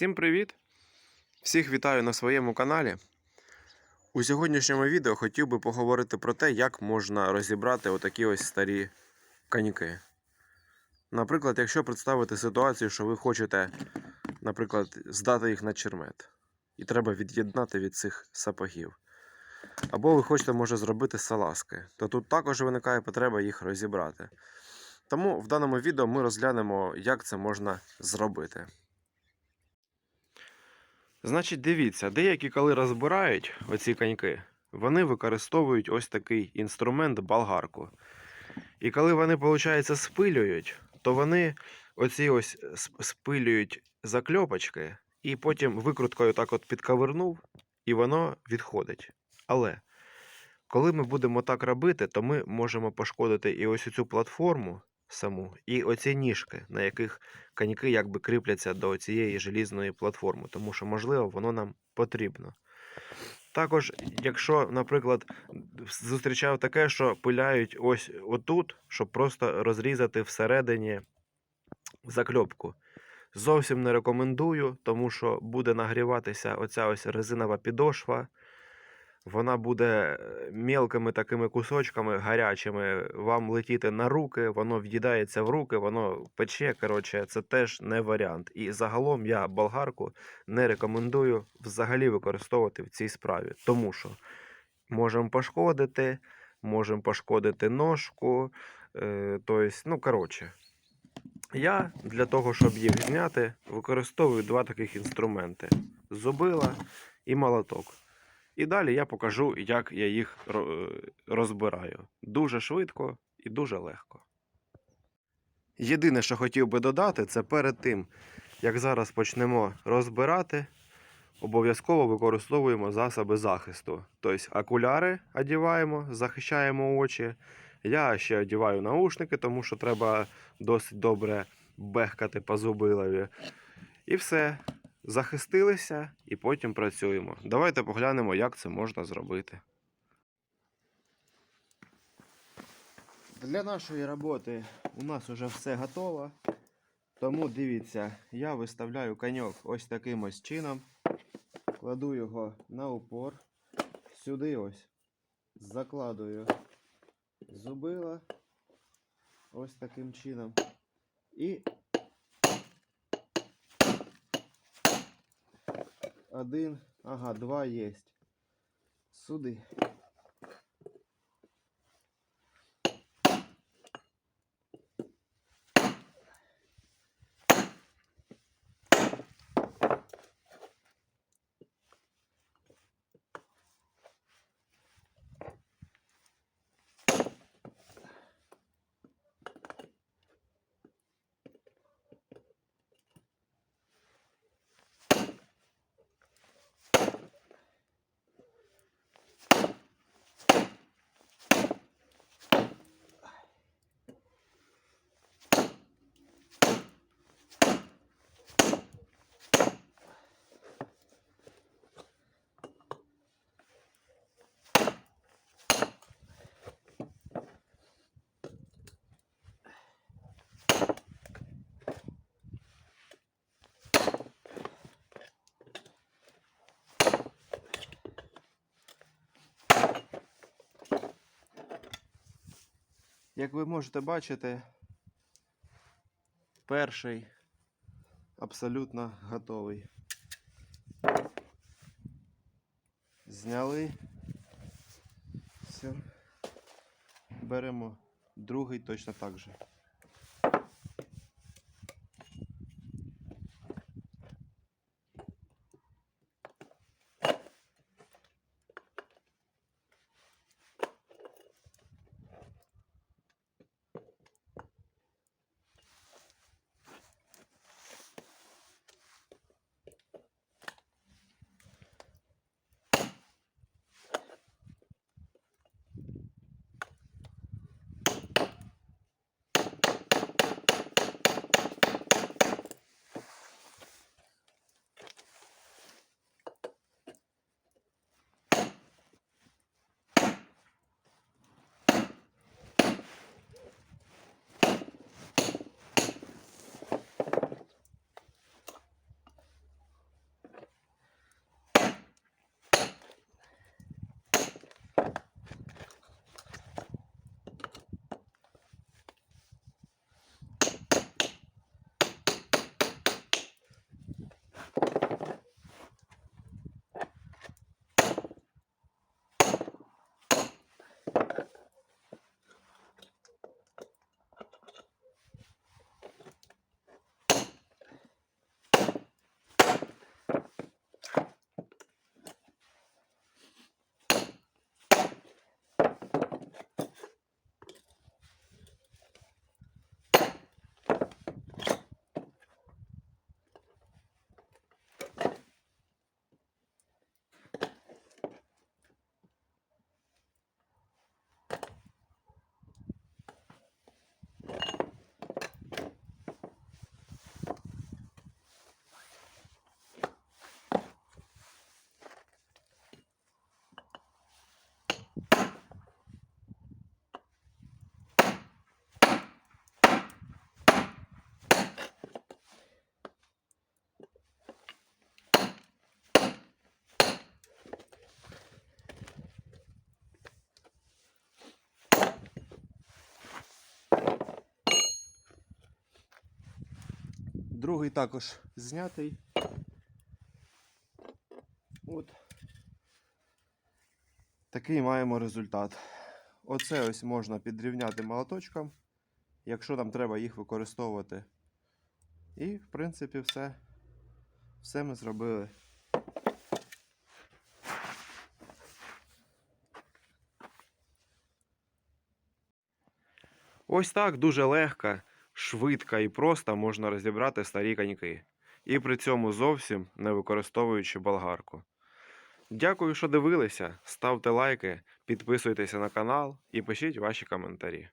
Всім привіт! Всіх вітаю на своєму каналі. У сьогоднішньому відео хотів би поговорити про те, як можна розібрати отакі ось старі коньки. Наприклад, якщо представити ситуацію, що ви хочете, наприклад, здати їх на чермет, і треба від'єднати від цих сапогів. Або ви хочете, може, зробити салазки, то тут також виникає потреба їх розібрати. Тому в даному відео ми розглянемо, як це можна зробити. Значить, дивіться, деякі, коли розбирають оці коньки, вони використовують ось такий інструмент болгарку. І коли вони, виходить, спилюють, то вони оці ось спилюють закльопочки, і потім викруткою так от підковернув, і воно відходить. Але коли ми будемо так робити, то ми можемо пошкодити і ось цю платформу саму, і оці ніжки, на яких коньки якби кріпляться до цієї желізної платформи, тому що, можливо, воно нам потрібно. Також, якщо, наприклад, зустрічав таке, що пиляють ось отут, щоб просто розрізати всередині закльопку. Зовсім не рекомендую, тому що буде нагріватися оця ось резинова підошва. Вона буде е, мілкими такими кусочками гарячими вам летіти на руки, воно в'їдається в руки, воно пече. Коротше, це теж не варіант. І загалом я болгарку не рекомендую взагалі використовувати в цій справі, тому що можемо пошкодити, можемо пошкодити ножку. Е, тобто, ну коротше. Я для того, щоб їх зняти, використовую два таких інструменти: зубила і молоток. І далі я покажу, як я їх е, розбираю. Дуже швидко і дуже легко. Єдине, що хотів би додати, це перед тим, як зараз почнемо розбирати, обов'язково використовуємо засоби захисту. Тобто окуляри одягаємо, захищаємо очі. Я ще одягаю наушники, тому що треба досить добре бехкати по зубилові. І все. Захистилися і потім працюємо. Давайте поглянемо, як це можна зробити. Для нашої роботи у нас вже все готово. Тому дивіться, я виставляю коньок ось таким ось чином. Кладу його на упор. Сюди ось закладую зубила. Ось таким чином. І один, ага, два есть. Сюди. Як ви можете бачити, перший абсолютно готовий. Зняли. Все. Беремо другий точно так же. Другий також знятий. От. Такий маємо результат. Оце ось можна підрівняти молоточком, якщо нам треба їх використовувати. І, в принципі, все. Все ми зробили. Ось так дуже легко, швидко і просто можна розібрати старі коньки. І при цьому зовсім не використовуючи болгарку. Дякую, що дивилися. Ставте лайки, підписуйтеся на канал і пишіть ваші коментарі.